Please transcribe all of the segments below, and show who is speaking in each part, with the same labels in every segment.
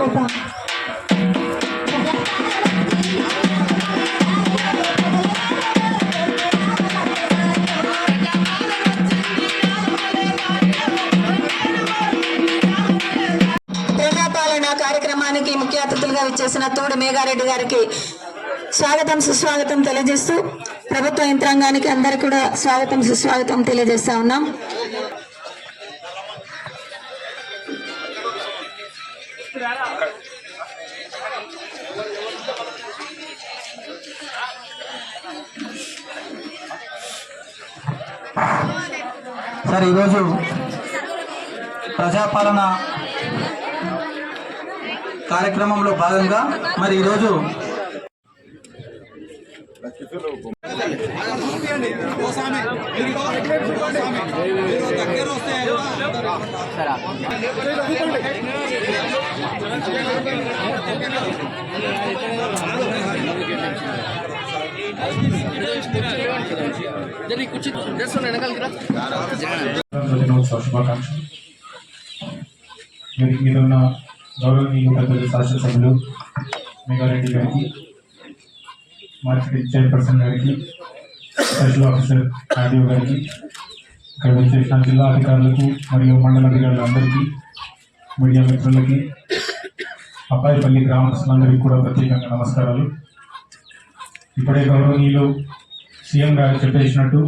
Speaker 1: వెళ్ళిపోతాం కార్యక్రమానికి ముఖ్య అతిథులుగా విచ్చేసిన తోడు మేఘారెడ్డి గారికి స్వాగతం సుస్వాగతం తెలియజేస్తూ ప్రభుత్వ యంత్రాంగానికి అందరికీ కూడా స్వాగతం సుస్వాగతం తెలియజేస్తా ఉన్నాం.
Speaker 2: సార్ ఈరోజు ప్రజాపాలన కార్యక్రమంలో భాగంగా మరి ఈరోజు
Speaker 3: శుభాకాంక్షలు వేదిక మీద ఉన్న గౌరవనీయ పెద్దలు శాసనసభ్యులు మెగారెడ్డి గారికి మార్కెటింగ్ చైర్పర్సన్ గారికి స్పెషల్ ఆఫీసర్ రాజీవ్ గారికి ఇక్కడ వచ్చేసిన జిల్లా అధికారులకు మరియు మండల అధికారులందరికీ మీడియా మిత్రులకి అబ్బాయిపల్లి గ్రామస్తులందరికీ కూడా ప్రత్యేకంగా నమస్కారాలు. ఇప్పుడే గౌరవనీయులు సీఎం గారు చెప్పేసినట్టు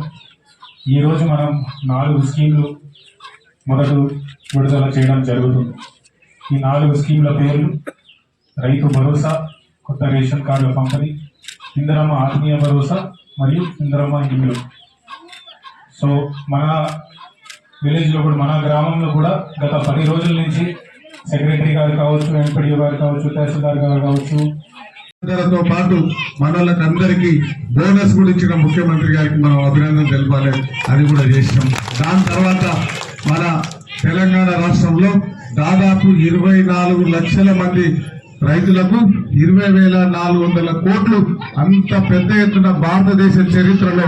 Speaker 3: ఈరోజు మనం నాలుగు స్కీమ్లు మొదట విడుదల చేయడం జరుగుతుంది. ఈ నాలుగు స్కీమ్ల పేర్లు రైతు భరోసా కొత్త రేషన్ కార్డుల పంపిణీ ఇందరమ్మ ఆత్మీయ భరోసా మరియు ఇందరమ్మ ఇల్లు సో మన విలేజ్లో కూడా మన గ్రామంలో కూడా గత పది రోజుల నుంచి సెక్రటరీ గారు కావచ్చు ఎంపీడీ గారు కావచ్చు తహసీల్దార్ గారు కావచ్చు
Speaker 4: తో పాటు మనోళ్ళకందరికీ బోనస్ కూడా ఇచ్చిన ముఖ్యమంత్రి గారికి మనం అభినందన తెలపాలి. అది కూడా చేసినాం. దాని తర్వాత మన తెలంగాణ రాష్ట్రంలో దాదాపు ఇరవై నాలుగు లక్షల మంది రైతులకు ఇరవై వేల నాలుగు వందల కోట్లు అంత పెద్ద ఎత్తున భారతదేశ చరిత్రలో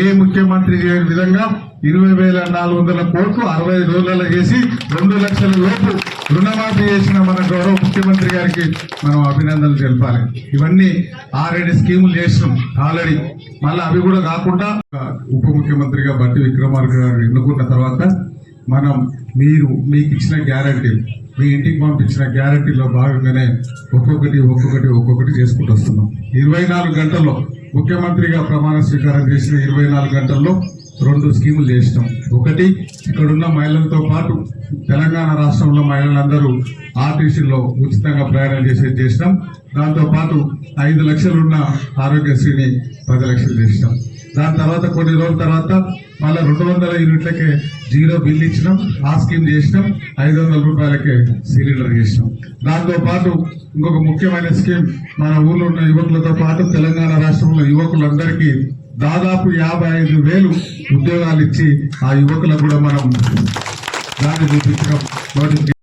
Speaker 4: ఏ ముఖ్యమంత్రి చేయని విధంగా ఇరవై వేల నాలుగు వందల కోట్లు అరవై రోజులలో చేసి రెండు లక్షల లోపు రుణమాఫీ చేసిన మన గౌరవ ముఖ్యమంత్రి గారికి మనం అభినందనలు తెలపాలి. ఇవన్నీ ఆల్రెడీ స్కీములు చేసినాం ఆల్రెడీ. మళ్ళీ అవి కూడా కాకుండా ఉప ముఖ్యమంత్రిగా బట్టి విక్రమార్క గారు ఎన్నుకున్న తర్వాత మనం మీరు మీకు ఇచ్చిన గ్యారంటీ మీ ఇంటికి పంపించిన గ్యారంటీలో భాగంగానే ఒక్కొక్కటి ఒక్కొక్కటి ఒక్కొక్కటి చేసుకుంటూ వస్తున్నాం. ఇరవై నాలుగు గంటల్లో ముఖ్యమంత్రిగా ప్రమాణ స్వీకారం చేసిన ఇరవై నాలుగు గంటల్లో రెండు స్కీములు చేసినాం. ఒకటి ఇక్కడున్న మహిళలతో పాటు తెలంగాణ రాష్ట్రంలో మహిళలందరూ ఆర్టీసీలో ఉచితంగా ప్రయాణం చేసేది చేసినాం. దాంతోపాటు ఐదు లక్షలున్న ఆరోగ్యశ్రీని పది లక్షలు చేసినాం. దాని తర్వాత కొన్ని రోజుల తర్వాత మళ్ళీ రెండు వందల యూనిట్లకే జీరో బిల్ ఇచ్చినాం. ఆ స్కీమ్ చేసినాం. ఐదు వందల రూపాయలకే సిలిండర్ చేసినాం. దాంతో పాటు ఇంకొక ముఖ్యమైన స్కీమ్ మన ఊళ్ళో ఉన్న యువకులతో పాటు తెలంగాణ రాష్ట్రంలో యువకులందరికీ దాదాపు యాభై ఐదు వేలు ఉద్యోగాలు ఇచ్చి ఆ యువకులకు కూడా మనం దాన్ని చూపించడం